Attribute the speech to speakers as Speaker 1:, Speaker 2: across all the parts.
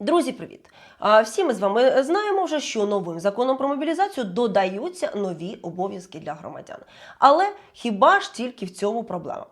Speaker 1: Друзі, привіт! Всі ми з вами знаємо вже, що новим законом про мобілізацію додаються нові обов'язки для громадян. Але хіба ж тільки в цьому проблема?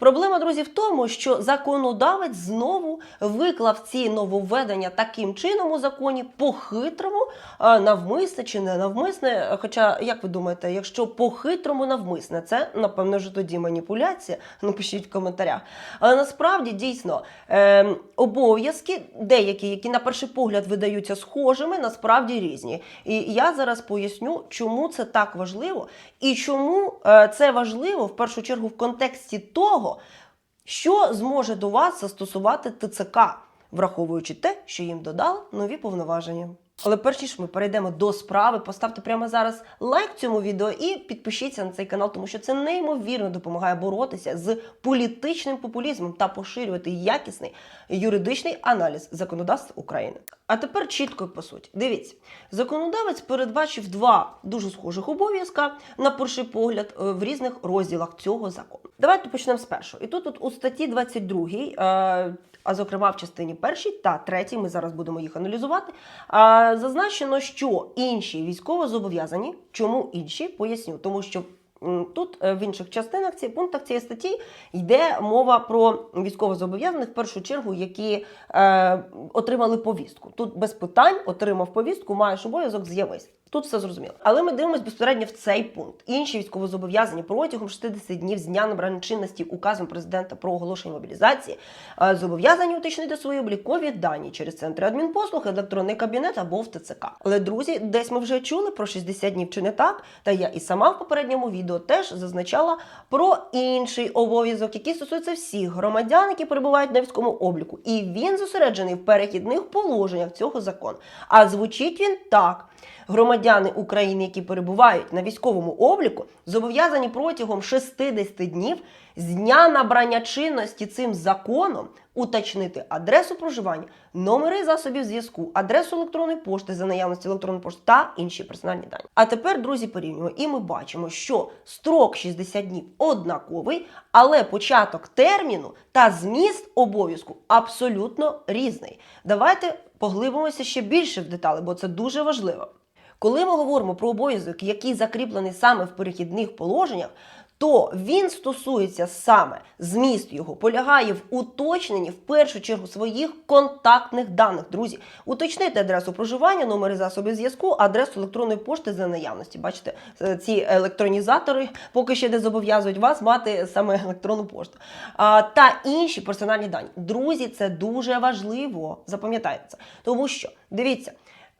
Speaker 1: Проблема, друзі, в тому, що законодавець знову виклав ці нововведення таким чином у законі по-хитрому, навмисне чи не навмисне. Хоча, як ви думаєте, якщо по-хитрому навмисне, це напевно вже тоді маніпуляція. Напишіть в коментарях. Але насправді дійсно е, обов'язки, деякі, які на перший погляд видаються схожими, насправді різні. І я зараз поясню, чому це так важливо, і чому е, це важливо в першу чергу в контексті того, що зможе до вас застосувати ТЦК, враховуючи те, що їм додали нові повноваження. Але перш ніж ми перейдемо до справи, поставте прямо зараз лайк цьому відео і підпишіться на цей канал, тому що це неймовірно допомагає боротися з політичним популізмом та поширювати якісний юридичний аналіз законодавства України. А тепер чітко по суті. Дивіться, законодавець передбачив два дуже схожих обов'язка на перший погляд е, в різних розділах цього закону. Давайте почнемо з першого. І тут, от у статті 22, е, а зокрема в частині першій та третій, ми зараз будемо їх аналізувати. А, зазначено, що інші військовозобов'язані, чому інші, поясню, тому що. Тут е, в інших частинах ці пунктах цієї статті йде мова про військовозобов'язаних в першу чергу, які е, отримали повістку. Тут без питань отримав повістку, маєш обов'язок з'явись. Тут все зрозуміло. Але ми дивимося безпосередньо в цей пункт. Інші військовозобов'язані протягом 60 днів з дня набрання чинності указом президента про оголошення мобілізації е, зобов'язані уточнити свої облікові дані через центри адмінпослуг, електронний кабінет або в ТЦК. Але друзі, десь ми вже чули про 60 днів чи не так. Та я і сама в попередньому відео теж зазначала про інший обов'язок, який стосується всіх громадян, які перебувають на військовому обліку. І він зосереджений в перехідних положеннях цього закону. А звучить він так. Громадяни України, які перебувають на військовому обліку, зобов'язані протягом 60 днів з дня набрання чинності цим законом уточнити адресу проживання, номери засобів зв'язку, адресу електронної пошти за наявності електронної пошти та інші персональні дані. А тепер, друзі, порівнюємо, і ми бачимо, що строк 60 днів однаковий, але початок терміну та зміст обов'язку абсолютно різний. Давайте поглибимося ще більше в деталі, бо це дуже важливо. Коли ми говоримо про обов'язок, який закріплений саме в перехідних положеннях, то він стосується саме зміст його, полягає в уточненні в першу чергу своїх контактних даних. Друзі, уточнити адресу проживання, номери засобів зв'язку, адресу електронної пошти за наявності. Бачите, е, ці електронізатори поки ще не зобов'язують вас мати саме електронну пошту. А, та інші персональні дані. Друзі, це дуже важливо. Запам'ятайте це, тому що дивіться.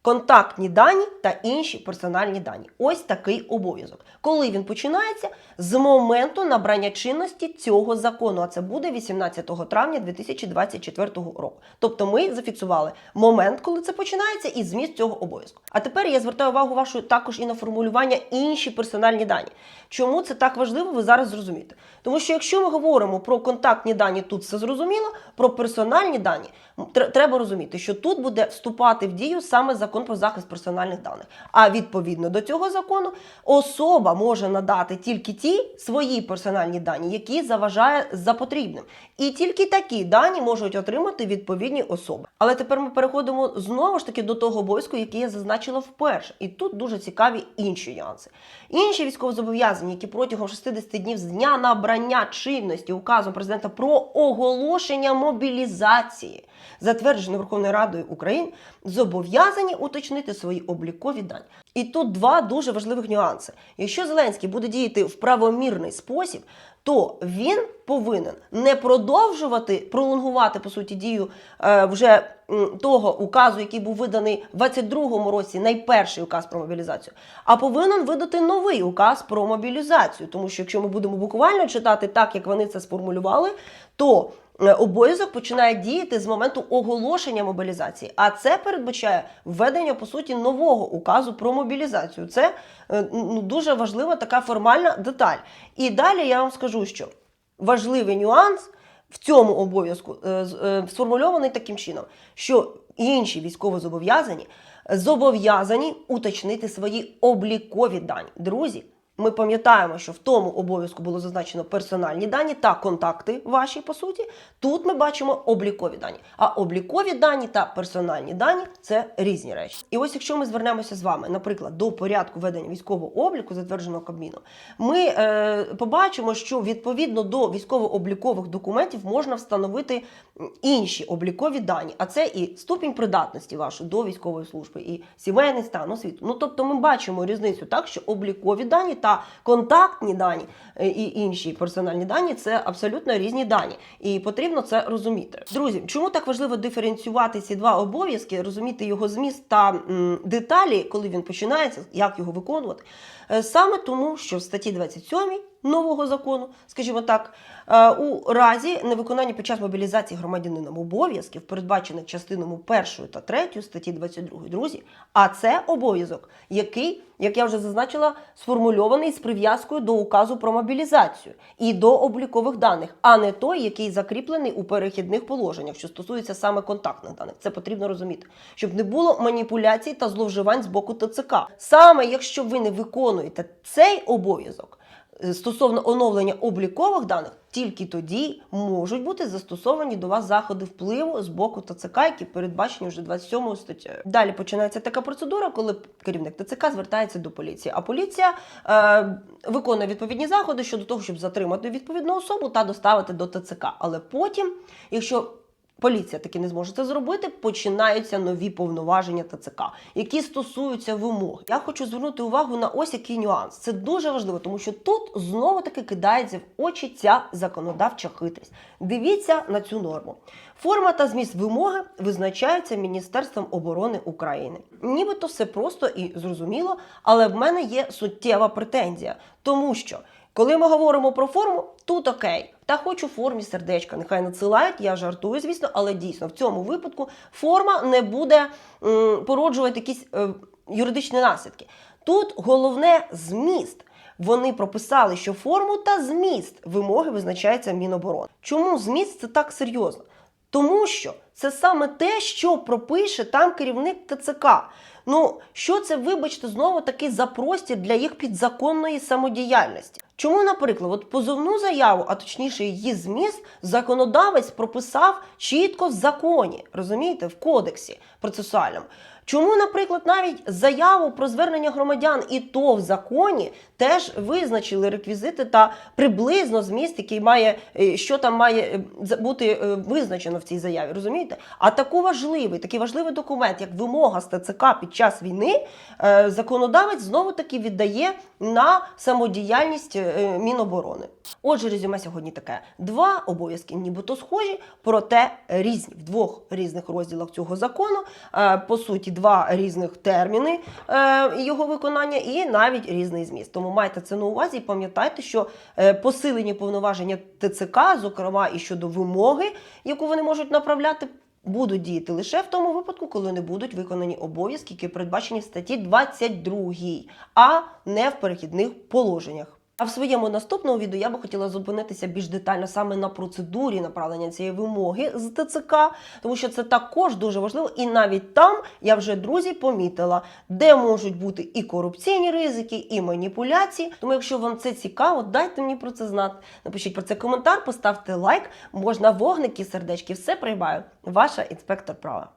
Speaker 1: Контактні дані та інші персональні дані. Ось такий обов'язок. Коли він починається з моменту набрання чинності цього закону, а це буде 18 травня 2024 року. Тобто ми зафіксували момент, коли це починається, і зміст цього обов'язку. А тепер я звертаю увагу вашу також і на формулювання інші персональні дані. Чому це так важливо, ви зараз зрозумієте. Тому що якщо ми говоримо про контактні дані, тут все зрозуміло, про персональні дані треба розуміти, що тут буде вступати в дію саме закон про захист персональних даних. А відповідно до цього закону особа може надати тільки ті свої персональні дані, які заважає за потрібним. І тільки такі дані можуть отримати відповідні особи. Але тепер ми переходимо знову ж таки до того обов'язку, який я зазначила вперше. І тут дуже цікаві інші нюанси. Інші військовозобов'язані, які протягом 60 днів з дня набрання чинності указом президента про оголошення мобілізації, затверджене Верховною Радою України, зобов'язані уточнити свої облікові дані. І тут два дуже важливих нюанси. Якщо Зеленський буде діяти в правомірний спосіб, то він повинен не продовжувати пролонгувати по суті дію е, вже того указу, який був виданий в 22-му році, найперший указ про мобілізацію, а повинен видати новий указ про мобілізацію. Тому що якщо ми будемо буквально читати так, як вони це сформулювали, то обов'язок починає діяти з моменту оголошення мобілізації. А це передбачає введення по суті нового указу про мобілізацію. Це е, ну, дуже важлива така формальна деталь. І далі я вам скажу, що важливий нюанс в цьому обов'язку е, е, сформульований таким чином, що інші військовозобов'язані зобов'язані уточнити свої облікові дані. Друзі, ми пам'ятаємо, що в тому обов'язку було зазначено персональні дані та контакти ваші по суті. Тут ми бачимо облікові дані. А облікові дані та персональні дані це різні речі. І ось якщо ми звернемося з вами, наприклад, до порядку ведення військового обліку, затвердженого Кабміном, ми е, побачимо, що відповідно до військово-облікових документів можна встановити інші облікові дані, а це і ступінь придатності вашої до військової служби, і сімейний стан освіту. Ну тобто, ми бачимо різницю так, що облікові дані та контактні дані е, і інші персональні дані це абсолютно різні дані, і потрібно це розуміти. Друзі, чому так важливо диференціювати ці два обов'язки, розуміти його зміст та м, деталі, коли він починається, як його виконувати? Е, Саме тому, що в статті 27 нового закону, скажімо так, е, у разі невиконання під час мобілізації громадянином обов'язків, передбачених частинами 1 та 3 статті 22, друзі, а це обов'язок, який, як я вже зазначила, сформульований з прив'язкою до указу про мобілізацію і до облікових даних, а не той, який закріплений у перехідних положеннях, що стосується саме контактних даних. Це потрібно розуміти, щоб не було маніпуляцій та зловживань з боку ТЦК. Саме якщо ви не виконуєте цей обов'язок стосовно оновлення облікових даних, тільки тоді можуть бути застосовані до вас заходи впливу з боку ТЦК, які передбачені вже 27 статтею. Далі починається така процедура, коли керівник ТЦК звертається до поліції, а поліція е, виконує відповідні заходи щодо того, щоб затримати відповідну особу та доставити до ТЦК. Але потім, якщо Поліція таки не зможе це зробити. Починаються нові повноваження ТЦК, які стосуються вимог. Я хочу звернути увагу на ось який нюанс. Це дуже важливо, тому що тут знову таки кидається в очі ця законодавча хитрість. Дивіться на цю норму. Форма та зміст вимоги визначаються Міністерством оборони України. Нібито все просто і зрозуміло, але в мене є суттєва претензія, тому що. Коли ми говоримо про форму, тут окей. Та хочу формі сердечка. Нехай надсилають, я жартую, звісно, але дійсно в цьому випадку форма не буде м, породжувати якісь е, юридичні наслідки. Тут головне зміст. Вони прописали, що форму та зміст вимоги визначається Міноборони. Чому зміст це так серйозно? Тому що це саме те, що пропише там керівник ТЦК. Ну, що це, вибачте, знову таки за простір для їх підзаконної самодіяльності? Чому, наприклад, от позовну заяву, а точніше її зміст, законодавець прописав чітко в законі, розумієте, в кодексі процесуальному. Чому, наприклад, навіть заяву про звернення громадян і то в законі теж визначили реквізити та приблизно зміст, який має, е, що там має е, бути е, визначено в цій заяві, розумієте? А таку важливий, такий важливий документ, як вимога з ТЦК під час війни, е, законодавець знову таки віддає на самодіяльність е, Міноборони. Отже, резюме сьогодні таке: два обов'язки, нібито схожі, проте різні в двох різних розділах цього закону. Е, По суті, два різних терміни його виконання і навіть різний зміст. Тому майте це на увазі і пам'ятайте, що посилені повноваження ТЦК, зокрема і щодо вимоги, яку вони можуть направляти. Будуть діяти лише в тому випадку, коли не будуть виконані обов'язки, які передбачені в статті 22, а не в перехідних положеннях. А в своєму наступному відео я би хотіла зупинитися більш детально саме на процедурі направлення цієї вимоги з ТЦК, тому що це також дуже важливо. І навіть там я вже друзі помітила, де можуть бути і корупційні ризики, і маніпуляції. Тому, якщо вам це цікаво, дайте мені про це знати. Напишіть про це коментар, поставте лайк, можна вогники, сердечки, все приймаю. Ваша інспектор права.